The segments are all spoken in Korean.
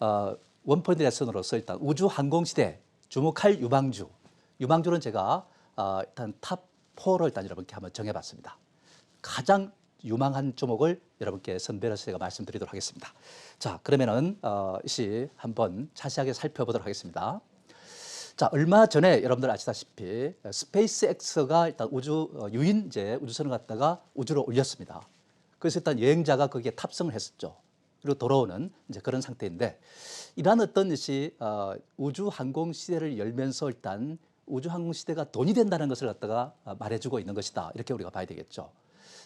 어, 원포인트 레슨으로서 일단 우주 항공 시대 주목할 유망주. 유망주는 제가 어, 일단 탑 4를 일단 여러분께 한번 정해봤습니다. 가장 유망한 종목을 여러분께 선별해서 제가 말씀드리도록 하겠습니다. 자, 그러면은 어, 이시 한번 자세하게 살펴보도록 하겠습니다. 자, 얼마 전에 여러분들 아시다시피 스페이스X가 일단 우주 어, 유인 이제 우주선을 갖다가 우주로 올렸습니다. 그래서 일단 여행자가 거기에 탑승을 했었죠. 그리고 돌아오는 이제 그런 상태인데 이러한 어떤 것이 어, 우주 항공 시대를 열면서 일단 우주 항공 시대가 돈이 된다는 것을 갖다가 어, 말해주고 있는 것이다. 이렇게 우리가 봐야 되겠죠.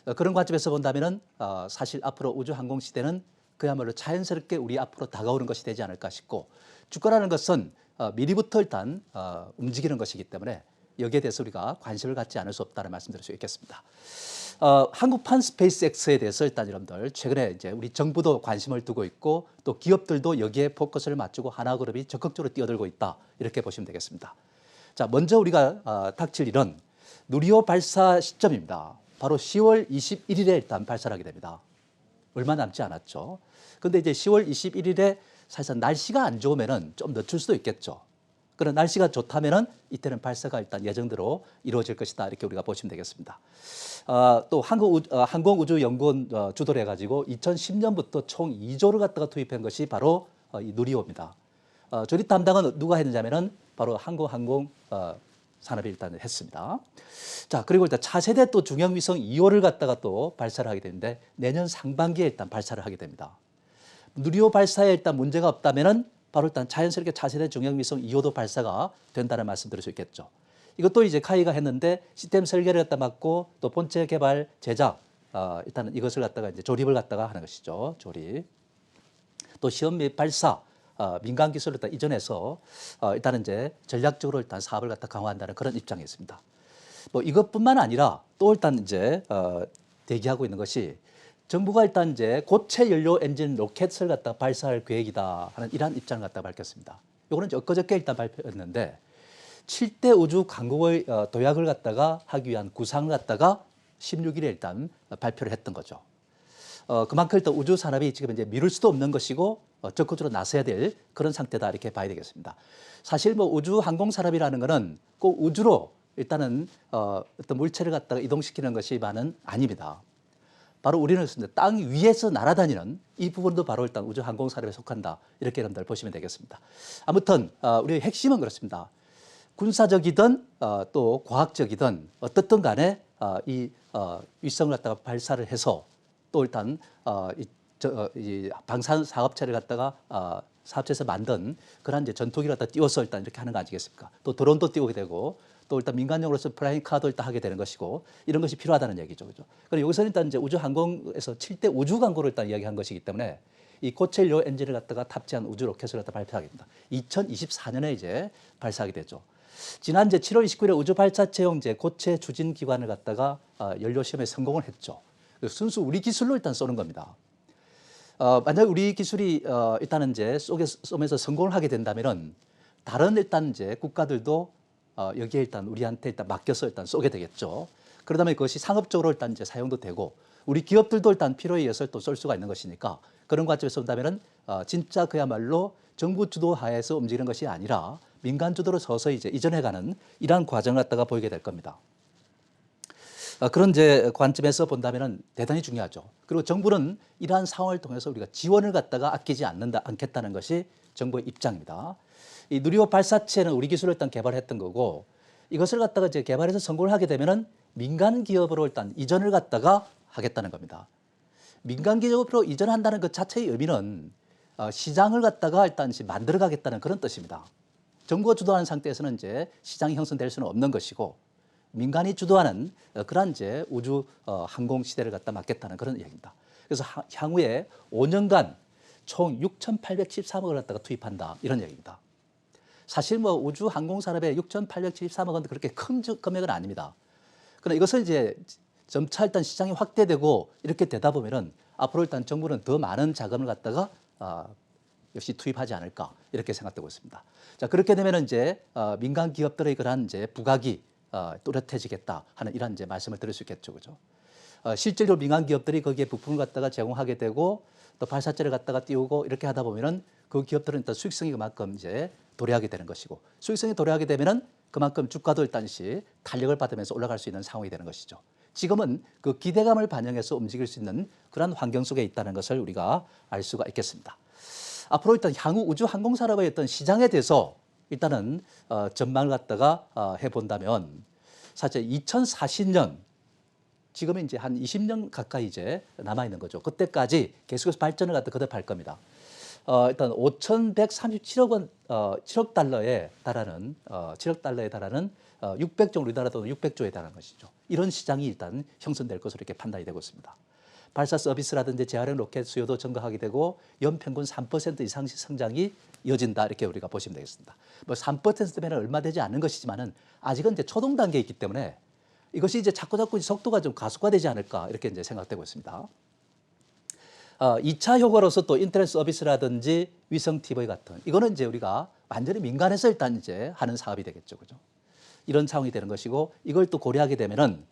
어, 그런 관점에서 본다면은 어, 사실 앞으로 우주 항공 시대는 그야말로 자연스럽게 우리 앞으로 다가오는 것이 되지 않을까 싶고 주가라는 것은 어, 미리부터 일단 어, 움직이는 것이기 때문에 여기에 대해서 우리가 관심을 갖지 않을 수 없다는 말씀드릴 수 있겠습니다. 어, 한국판 스페이스X에 대해서 일단 여러분들 최근에 이제 우리 정부도 관심을 두고 있고 또 기업들도 여기에 포커스를 맞추고 하나그룹이 적극적으로 뛰어들고 있다 이렇게 보시면 되겠습니다. 자 먼저 우리가 어, 닥칠 일은 누리호 발사 시점입니다. 바로 10월 21일에 일단 발사를 하게 됩니다. 얼마 남지 않았죠. 근데 이제 10월 21일에 사실상 날씨가 안 좋으면은 좀 늦출 수도 있겠죠. 그런 날씨가 좋다면은 이때는 발사가 일단 예정대로 이루어질 것이다 이렇게 우리가 보시면 되겠습니다. 어, 또 한국 우, 어, 항공우주연구원 어, 주도를 해가지고 2010년부터 총 2조를 갖다가 투입한 것이 바로 어, 이 누리호입니다. 어, 조립 담당은 누가 했느냐면은 바로 한국항공 어, 산업이 일단 했습니다. 자 그리고 일단 차세대 또 중형위성 2호를 갖다가 또 발사를 하게 되는데 내년 상반기에 일단 발사를 하게 됩니다. 누리호 발사에 일단 문제가 없다면은 바로 일단 자연스럽게 차세대 중형위성 2호도 발사가 된다는 말씀드릴 수 있겠죠. 이것도 이제 카이가 했는데 시스템 설계를 갖다 맡고 또 본체 개발 제작 어, 일단은 이것을 갖다가 이제 조립을 갖다가 하는 것이죠. 조립. 또 시험 및 발사 어, 민간 기술을 일단 이전해서 어, 일단은 이제 전략적으로 일단 사업을 갖다 강화한다는 그런 입장이 있습니다. 뭐 이것뿐만 아니라 또 일단 이제 어, 대기하고 있는 것이 정부가 일단 이제 고체 연료 엔진 로켓을 갖다 발사할 계획이다 하는 이러한 입장을 갖다 밝혔습니다. 요거는 이제 엊그저께 일단 발표했는데 7대 우주 강국의 어, 도약을 갖다가 하기 위한 구상을 갖다가 16일에 일단 발표를 했던 거죠. 어, 그만큼 일단 우주 산업이 지금 이제 미룰 수도 없는 것이고 어, 적극적으로 나서야 될 그런 상태다 이렇게 봐야 되겠습니다. 사실 뭐 우주 항공 산업이라는 것은 꼭 우주로 일단은 어, 어떤 물체를 갖다가 이동시키는 것이만은 아닙니다. 바로 우리는 땅 위에서 날아다니는 이 부분도 바로 일단 우주 항공 산업에 속한다 이렇게 여러분들 보시면 되겠습니다. 아무튼 어, 우리의 핵심은 그렇습니다. 군사적이든 어, 또 과학적이든 어떻든 간에 어, 이 어, 위성을 갖다가 발사를 해서 또 일단 방산 사업체를 갖다가 어, 사업체에서 만든 그런 이제 전투기를 갖다 띄워서 일단 이렇게 하는 거 아니겠습니까? 또 드론도 띄우게 되고 또 일단 민간용으로서 플라잉 카도 일단 하게 되는 것이고 이런 것이 필요하다는 얘기죠, 그죠? 그리고 여기서는 일단 이제 우주 항공에서 7대 우주 광고를 일단 이야기한 것이기 때문에 이 고체연료 엔진을 갖다가 탑재한 우주 로켓을 갖다 발표하게 됩니다. 2024년에 이제 발사하게 되죠. 지난 이제 7월 29일에 우주 발사체용 이제 고체 추진 기관을 갖다가 어, 연료 시험에 성공을 했죠. 순수 우리 기술로 일단 쏘는 겁니다. 어, 만약 우리 기술이 어, 일단은 이제 쏘게 쏘면서 성공을 하게 된다면은 다른 일단 이제 국가들도 어, 여기에 일단 우리한테 일단 맡겨서 일단 쏘게 되겠죠. 그러다면 그것이 상업적으로 일단 이제 사용도 되고 우리 기업들도 일단 필요에 의해서 또 쏠 수가 있는 것이니까 그런 관점에서 본다면은 어, 진짜 그야말로 정부 주도 하에서 움직이는 것이 아니라 민간 주도로 서서히 이제 이전해가는 이러한 과정을 갖다가 보이게 될 겁니다. 어, 그런 이제 관점에서 본다면은 대단히 중요하죠. 그리고 정부는 이러한 상황을 통해서 우리가 지원을 갖다가 아끼지 않는다, 않겠다는 것이 정부의 입장입니다. 이 누리호 발사체는 우리 기술을 일단 개발했던 거고 이것을 갖다가 이제 개발해서 성공을 하게 되면은 민간 기업으로 일단 이전을 갖다가 하겠다는 겁니다. 민간 기업으로 이전한다는 그 자체의 의미는 어, 시장을 갖다가 일단 만들어 가겠다는 그런 뜻입니다. 정부가 주도하는 상태에서는 이제 시장이 형성될 수는 없는 것이고 민간이 주도하는 어, 그러한 이제 우주 어, 항공 시대를 갖다 맡겠다는 그런 이야기입니다. 그래서 하- 향후에 5년간 총 6,813억을 갖다가 투입한다 이런 얘기입니다. 사실 뭐 우주 항공 산업에 6,873억 원 그렇게 큰 주- 금액은 아닙니다. 그러나 이것을 이제 점차 일단 시장이 확대되고 이렇게 되다 보면은 앞으로 일단 정부는 더 많은 자금을 갖다가 아, 역시 투입하지 않을까 이렇게 생각되고 있습니다. 자 그렇게 되면은 이제 어, 민간 기업들의 그러한 이제 부각이 어, 또렷해지겠다 하는 이런 이제 말씀을 드릴 수 있겠죠, 그죠? 어, 실제로 민간 기업들이 거기에 부품을 갖다가 제공하게 되고 또 발사체를 갖다가 띄우고 이렇게 하다 보면은 그 기업들은 일단 수익성이 그만큼 이제 도래하게 되는 것이고 수익성이 도래하게 되면은 그만큼 주가도 일단시 탄력을 받으면서 올라갈 수 있는 상황이 되는 것이죠. 지금은 그 기대감을 반영해서 움직일 수 있는 그러한 환경 속에 있다는 것을 우리가 알 수가 있겠습니다. 앞으로 일단 향후 우주 항공 산업의 어떤 시장에 대해서 일단은 어, 전망을 갖다가 어, 해본다면 사실 2040년 지금은 이제 한 20년 가까이 이제 남아 있는 거죠. 그때까지 계속해서 발전을 갖다 거듭할 겁니다. 어, 일단 5,137억 원, 어, 7억 달러에 달하는 어, 7억 달러에 달하는 어, 600조 우리나라 돈 600조에 달하는 것이죠. 이런 시장이 일단 형성될 것으로 이렇게 판단이 되고 있습니다. 발사 서비스라든지 재활용 로켓 수요도 증가하게 되고 연평균 3% 이상 성장이 이어진다 이렇게 우리가 보시면 되겠습니다. 뭐 3%면 얼마 되지 않는 것이지만은 아직은 이제 초동 단계에 있기 때문에 이것이 이제 자꾸 자꾸 속도가 좀 가속화되지 않을까 이렇게 이제 생각되고 있습니다. 어, 2차 효과로서 또 인터넷 서비스라든지 위성 TV 같은 이거는 이제 우리가 완전히 민간에서 일단 이제 하는 사업이 되겠죠. 그죠? 이런 상황이 되는 것이고 이걸 또 고려하게 되면은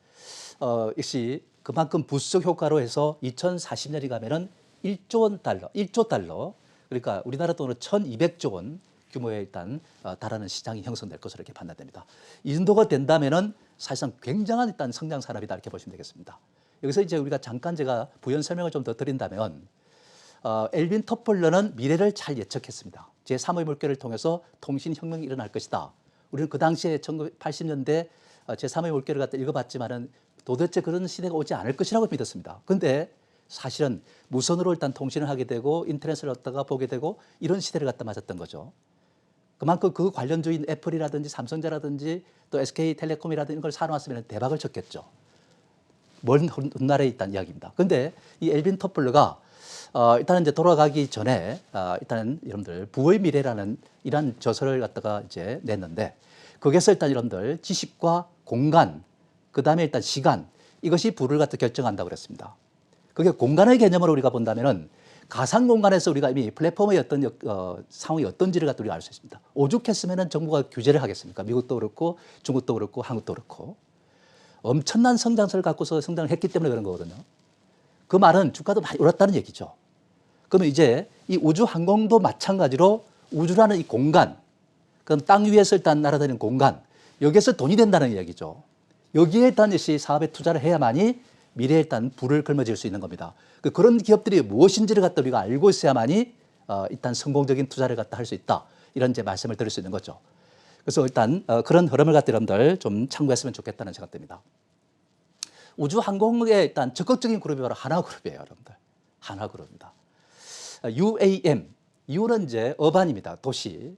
어, 역시 그만큼 부수적 효과로 해서 2040년이 가면은 1조 원 달러, 1조 달러 그러니까 우리나라 돈으로 1,200조 원 규모의 일단 어, 달하는 시장이 형성될 것으로 이렇게 판단됩니다. 이 정도가 된다면은 사실상 굉장한 일단 성장 산업이다 이렇게 보시면 되겠습니다. 여기서 이제 우리가 잠깐 제가 부연 설명을 좀 더 드린다면 어, 엘빈 토플러는 미래를 잘 예측했습니다. 제3의 물결을 통해서 통신 혁명이 일어날 것이다. 우리는 그 당시에 1980년대 어, 제3의 물결을 갖다 읽어봤지만은 도대체 그런 시대가 오지 않을 것이라고 믿었습니다. 근데 사실은 무선으로 일단 통신을 하게 되고 인터넷을 얻다가 보게 되고 이런 시대를 갖다 맞았던 거죠. 그만큼 그 관련주인 애플이라든지 삼성자라든지 또 SK텔레콤이라든지 이런 걸 사놓았으면 대박을 쳤겠죠. 먼 훗날에 있다는 이야기입니다. 근데 이 엘빈 토플러가 어, 일단은 이제 돌아가기 전에 어, 일단은 여러분들 부의 미래라는 이런 저서를 갖다가 이제 냈는데 거기에서 일단 여러분들 지식과 공간 그 다음에 일단 시간 이것이 부를 갖다 결정한다고 그랬습니다. 그게 공간의 개념으로 우리가 본다면은 가상 공간에서 우리가 이미 플랫폼의 어떤 역- 어, 상황이 어떤지를 갖다 우리가 알 수 있습니다. 오죽했으면은 정부가 규제를 하겠습니까? 미국도 그렇고 중국도 그렇고 한국도 그렇고 엄청난 성장세를 갖고서 성장을 했기 때문에 그런 거거든요. 그 말은 주가도 많이 올랐다는 얘기죠. 그러면 이제 이 우주 항공도 마찬가지로 우주라는 이 공간, 그럼 땅 위에서 일단 날아다니는 공간, 여기에서 돈이 된다는 이야기죠. 여기에 일단 역시 사업에 투자를 해야만이 미래에 일단 불을 걸머질 수 있는 겁니다. 그 그런 기업들이 무엇인지를 갖다 우리가 알고 있어야만이 어, 일단 성공적인 투자를 갖다 할 수 있다. 이런 이제 말씀을 드릴 수 있는 거죠. 그래서 일단 어, 그런 흐름을 갖다 여러분들 좀 참고했으면 좋겠다는 생각됩니다. 우주 항공의 일단 적극적인 그룹이 바로 하나그룹이에요, 여러분들. 하나그룹입니다. 어, UAM, U는 이제 어반입니다, 도시.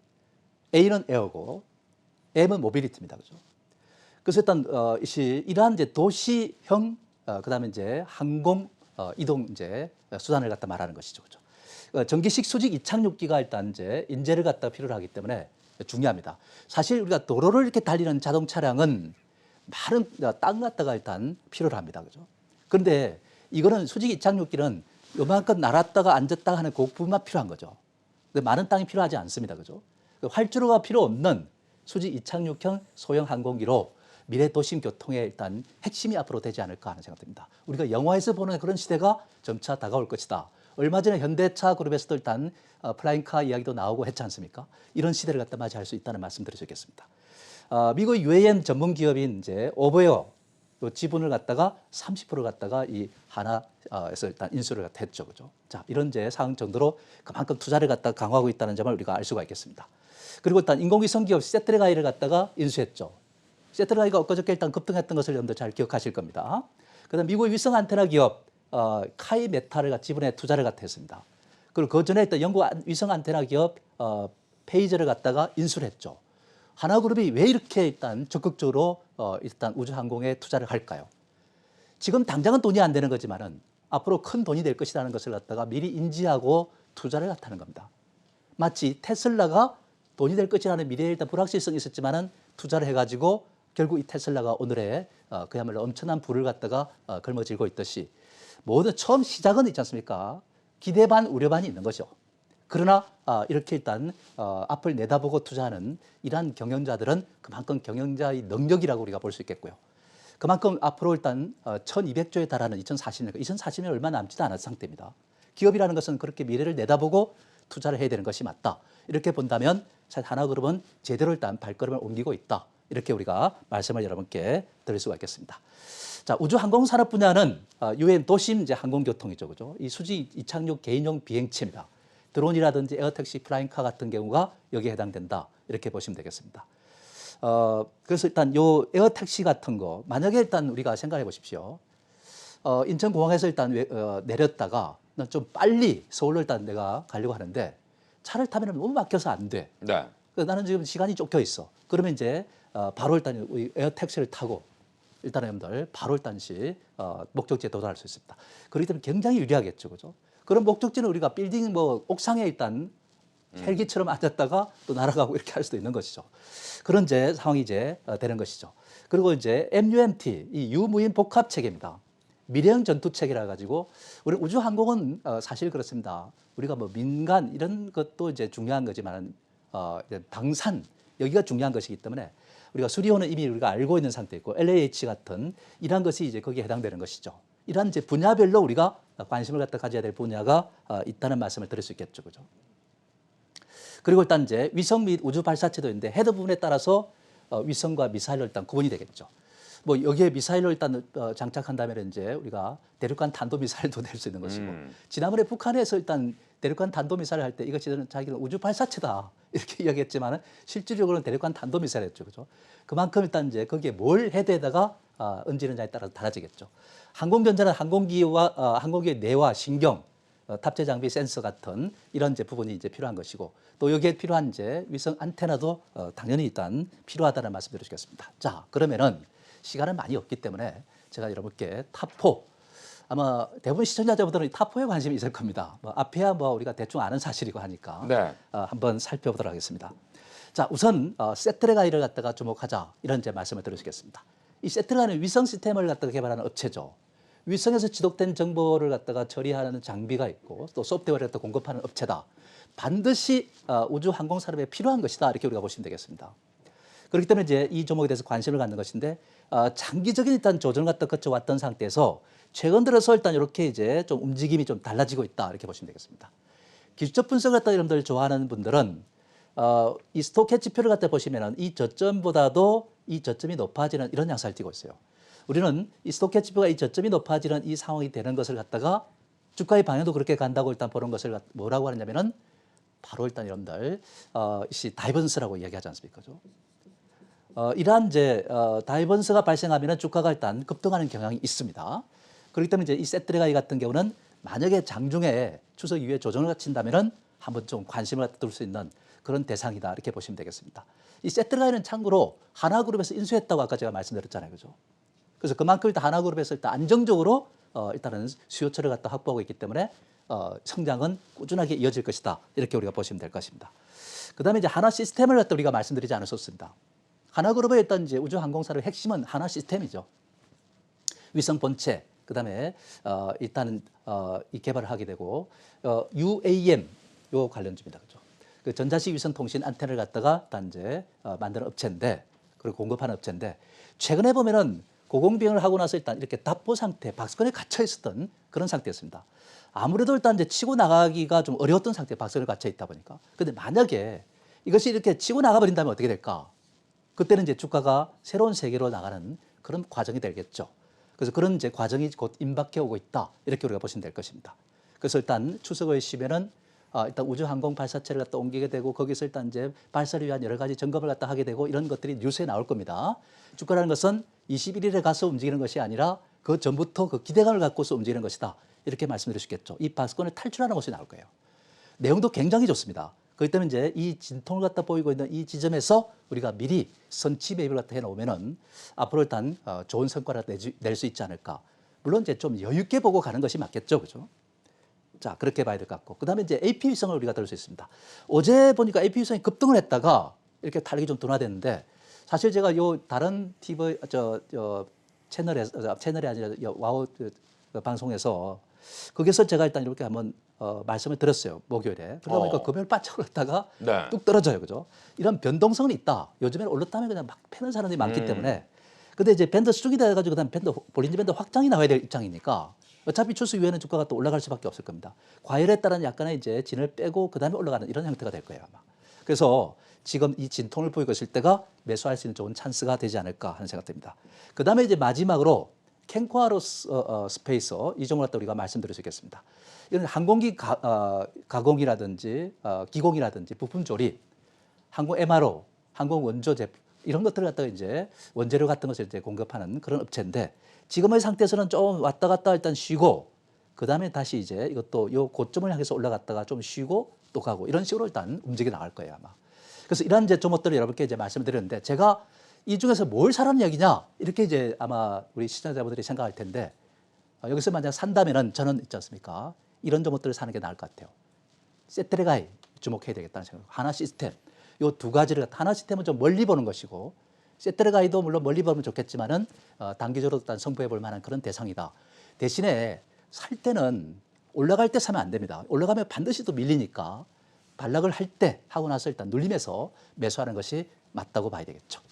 A는 에어고, M은 모빌리티입니다, 그죠? 그래서 일단 어, 이 이러한 이제 도시형 어, 그다음에 이제 항공 어, 이동 이제 수단을 갖다 말하는 것이죠, 그죠? 어, 전기식 수직 이착륙기가 일단 이제 인재를 갖다 필요로 하기 때문에 중요합니다. 사실 우리가 도로를 이렇게 달리는 자동 차량은 많은 땅 갖다가 일단 필요로 합니다, 그죠? 그런데 이거는 수직 이착륙기는 요만큼 날았다가 앉았다가 하는 그 부분만 필요한 거죠. 근데 많은 땅이 필요하지 않습니다, 그죠? 그 활주로가 필요 없는 수직 이착륙형 소형 항공기로 미래 도심 교통의 일단 핵심이 앞으로 되지 않을까 하는 생각됩니다. 우리가 영화에서 보는 그런 시대가 점차 다가올 것이다. 얼마 전에 현대차 그룹에서도 일단 어, 플라잉카 이야기도 나오고 했지 않습니까? 이런 시대를 갖다 맞이할 수 있다는 말씀 드리겠습니다. 어, 미국 UAM 전문 기업인 이제 오버웨어 요 지분을 갖다가 30% 갖다가 이 하나에서 일단 인수를 갖다 했죠, 그죠? 자 이런 이제 상황 정도로 그만큼 투자를 갖다 강화하고 있다는 점을 우리가 알 수가 있겠습니다. 그리고 일단 인공위성 기업 세트레가이를 갖다가 인수했죠. 세트라이가 엊그저께 일단 급등했던 것을 여러분들 잘 기억하실 겁니다. 그다음 미국 위성 안테나 기업 어, 카이 메타를 지분에 투자를 갖다 했습니다. 그리고 그 전에 있던 영국 안- 위성 안테나 기업 어, 페이저를 갖다가 인수를 했죠. 하나그룹이 왜 이렇게 일단 적극적으로 어, 일단 우주항공에 투자를 할까요? 지금 당장은 돈이 안 되는 거지만은 앞으로 큰 돈이 될 것이라는 것을 갖다가 미리 인지하고 투자를 갖다는 겁니다. 마치 테슬라가 돈이 될 것이라는 미래에 일단 불확실성이 있었지만은 투자를 해가지고 결국 이 테슬라가 오늘의 어, 그야말로 엄청난 부를 갖다가 어, 걸머쥐고 있듯이 모든 처음 시작은 있지 않습니까? 기대 반 우려 반이 있는 거죠. 그러나 아, 이렇게 일단 어, 앞을 내다보고 투자하는 이러한 경영자들은 그만큼 경영자의 능력이라고 우리가 볼 수 있겠고요. 그만큼 앞으로 일단 어, 1,200조에 달하는 2040년, 2040년 얼마 남지도 않은 상태입니다. 기업이라는 것은 그렇게 미래를 내다보고 투자를 해야 되는 것이 맞다. 이렇게 본다면 사실 하나그룹은 제대로 일단 발걸음을 옮기고 있다. 이렇게 우리가 말씀을 여러분께 드릴 수가 있겠습니다. 자, 우주 항공 산업 분야는 어, 유엔 도심 이제 항공 교통이죠. 그죠? 이 수지 이착륙 개인용 비행체입니다. 드론이라든지 에어택시 플라잉카 같은 경우가 여기에 해당된다. 이렇게 보시면 되겠습니다. 어, 그래서 일단 요 에어택시 같은 거 만약에 일단 우리가 생각해 보십시오. 어, 인천공항에서 일단 외- 어, 내렸다가 난좀 빨리 서울로 일단 내가 가려고 하는데 차를 타면 너무 막혀서 안 돼. 네. 나는 지금 시간이 쫓겨 있어. 그러면 이제 어, 일단 이 에어택시를 타고 일단 여러분들 일단시 어, 목적지에 도달할 수 있습니다. 그렇기 때문에 굉장히 유리하겠죠, 그죠? 그런 목적지는 우리가 빌딩 뭐 옥상에 일단 헬기처럼 앉았다가 또 날아가고 이렇게 할 수도 있는 것이죠. 그런 이제 상황이 이제 어, 되는 것이죠. 그리고 이제 MUMT 이 유무인 복합 체계입니다. 미래형 전투 체계라 가지고 우리 우주 항공은 어, 사실 그렇습니다. 우리가 뭐 민간 이런 것도 이제 중요한 거지만 어, 방산 여기가 중요한 것이기 때문에 우리가 수리호는 이미 우리가 알고 있는 상태 있고 LAH 같은 이러한 것이 이제 거기에 해당되는 것이죠. 이러한 이제 분야별로 우리가 관심을 갖다 가져야 될 분야가 어, 있다는 말씀을 드릴 수 있겠죠, 그죠? 그리고 일단 이제 위성 및 우주 발사체도 있는데 헤드 부분에 따라서 어, 위성과 미사일로 일단 구분이 되겠죠. 뭐 여기에 미사일로 일단 어, 장착한다면 이제 우리가 대륙간 탄도 미사일도 될 수 있는 것이고 음. 지난번에 북한에서 일단 대륙간 탄도 미사일을 할때 이것이 자기는 우주 발사체다 이렇게 이야기했지만은 실질적으로는 대륙간 탄도 미사일이었죠, 그죠? 그만큼 일단 이제 거기에 뭘 헤드에다가 어, 얹지느냐에 따라서 달라지겠죠. 항공전자는 항공기와 어, 항공기의 뇌와 신경 어, 탑재 장비 센서 같은 이런 이제 부분이 이제 필요한 것이고 또 여기에 필요한 이제 위성 안테나도 어, 당연히 일단 필요하다는 말씀드리겠습니다. 자 그러면은 시간은 많이 없기 때문에 제가 여러분께 탑4 아마 대부분 시청자분들은 탑4에 관심이 있을 겁니다. 뭐 앞에야 뭐 우리가 대충 아는 사실이고 하니까 네. 어, 한번 살펴보도록 하겠습니다. 자, 우선 어, 세트레가이를 갖다가 주목하자 이런 이제 말씀을 드리겠습니다. 이 세트레가는 위성 시스템을 갖다가 개발하는 업체죠. 위성에서 지독된 정보를 갖다가 처리하는 장비가 있고 또 소프트웨어를 갖다 공급하는 업체다. 반드시 어, 우주 항공 산업에 필요한 것이다 이렇게 우리가 보시면 되겠습니다. 그렇기 때문에 이제 이 종목에 대해서 관심을 갖는 것인데 어, 장기적인 일단 조정을 갖다 거쳐왔던 상태에서 최근 들어서 일단 이렇게 이제 좀 움직임이 좀 달라지고 있다 이렇게 보시면 되겠습니다. 기술적 분석을 갖다 여러분들 좋아하는 분들은 어, 이 스토캐 지표를 갖다 보시면은 이 저점보다도 이 저점이 높아지는 이런 양상을 띠고 있어요. 우리는 이 스토캐 지표가 이 저점이 높아지는 이 상황이 되는 것을 갖다가 주가의 방향도 그렇게 간다고 일단 보는 것을 갖- 뭐라고 하느냐면은 바로 일단 여러분들 어, 이 다이버스라고 이야기하지 않습니까? 그죠? 어, 이러한 이제 어, 다이버스가 발생하면 주가가 일단 급등하는 경향이 있습니다. 그렇기 때문에 이제 이 세트레가이 같은 경우는 만약에 장중에 추석 이후에 조정을 갖춘다면은 한번 좀 관심을 둘 수 있는 그런 대상이다 이렇게 보시면 되겠습니다. 이 세트레가이는 참고로 하나그룹에서 인수했다고 아까 제가 말씀드렸잖아요, 그죠? 그래서 그만큼 일단 하나그룹에서 일단 안정적으로 어, 일단은 수요처를 갖다 확보하고 있기 때문에 어, 성장은 꾸준하게 이어질 것이다 이렇게 우리가 보시면 될 것입니다. 그다음에 이제 하나 시스템을 갖다 우리가 말씀드리지 않았었습니다. 하나그룹의 일단 이제 우주 항공사의 핵심은 하나 시스템이죠. 위성 본체, 그 다음에 어, 일단은 어, 이 개발을 하게 되고 어, UAM 요 관련주입니다, 그죠? 그 전자식 위성 통신 안테나를 갖다가 단제 어, 만드는 업체인데 그리고 공급하는 업체인데 최근에 보면은 고공비행을 하고 나서 일단 이렇게 답보 상태, 박스권에 갇혀 있었던 그런 상태였습니다. 아무래도 일단 이제 치고 나가기가 좀 어려웠던 상태, 박스권에 갇혀 있다 보니까. 근데 만약에 이것이 이렇게 치고 나가 버린다면 어떻게 될까? 그때는 이제 주가가 새로운 세계로 나가는 그런 과정이 되겠죠. 그래서 그런 이제 과정이 곧 임박해 오고 있다. 이렇게 우리가 보시면 될 것입니다. 그래서 일단 추석을 쉬면은 아, 일단 우주 항공 발사체를 갖다 옮기게 되고 거기서 일단 이제 발사를 위한 여러 가지 점검을 갖다 하게 되고 이런 것들이 뉴스에 나올 겁니다. 주가라는 것은 21일에 가서 움직이는 것이 아니라 그 전부터 그 기대감을 갖고서 움직이는 것이다. 이렇게 말씀드릴 수 있겠죠. 이 박스권을 탈출하는 것이 나올 거예요. 내용도 굉장히 좋습니다. 그렇기 때문에 이제 이 진통을 갖다 보이고 있는 이 지점에서 우리가 미리 선취 매입을 갖다 해놓으면은 앞으로 일단 어, 좋은 성과를 낼 수 있지 않을까. 물론 이제 좀 여유 있게 보고 가는 것이 맞겠죠, 그죠? 자 그렇게 봐야 될 것 같고 그 다음에 이제 AP 위성을 우리가 들을 수 있습니다. 어제 보니까 AP 위성이 급등을 했다가 이렇게 탄력이 좀 둔화됐는데 사실 제가 요 다른 TV 저, 저 채널에 어, 채널이 아니라 요 와우 그, 그 방송에서 거기서 제가 일단 이렇게 한번 어, 말씀을 드렸어요 목요일에 그러다 보니까 어. 금요일 바짝 올랐다가 네. 뚝 떨어져요 그죠 이런 변동성은 있다 요즘에는 올랐다면 그냥 막 패는 사람들이 많기 음. 때문에 근데 이제 밴드 수축이 돼가지고 그다음 밴드 볼린지 밴드 확장이 나와야 될 입장이니까 어차피 추수 이후에는 주가가 또 올라갈 수밖에 없을 겁니다. 과열에 따른 약간의 이제 진을 빼고 그다음에 올라가는 이런 형태가 될 거예요 아마. 그래서 지금 이 진통을 보이고 있을 때가 매수할 수 있는 좋은 찬스가 되지 않을까 하는 생각 듭니다. 그 다음에 이제 마지막으로 캔코아로 스, 어, 어, 스페이서 이 종목을 갖다 우리가 말씀드릴 수 있겠습니다. 이런 항공기 가, 어, 가공이라든지 어, 기공이라든지 부품 조립, 항공 MRO, 항공 원조 제품 이런 것들을 갖다가 이제 원재료 같은 것을 이제 공급하는 그런 업체인데 지금의 상태에서는 좀 왔다 갔다 일단 쉬고 그 다음에 다시 이제 이것도 요 고점을 향해서 올라갔다가 좀 쉬고 또 가고 이런 식으로 일단 움직여 나갈 거예요 아마. 그래서 이러한 이제 종목들을 여러분께 이제 말씀드렸는데 제가 이 중에서 뭘 사라는 얘기냐 이렇게 이제 아마 우리 시청자분들이 생각할 텐데 어, 여기서 만약 산다면은 저는 있지 않습니까? 이런 종목들을 사는 게 나을 것 같아요. 세트레가이 주목해야 되겠다는 생각. 하나 시스템 요두 가지를 하나 시스템은 좀 멀리 보는 것이고 세트레가이도 물론 멀리 보면 좋겠지만은 어, 단기적으로 일단 성부해 볼 만한 그런 대상이다. 대신에 살 때는 올라갈 때 사면 안 됩니다. 올라가면 반드시 또 밀리니까 반락을 할 때 하고 나서 일단 눌림에서 매수하는 것이 맞다고 봐야 되겠죠.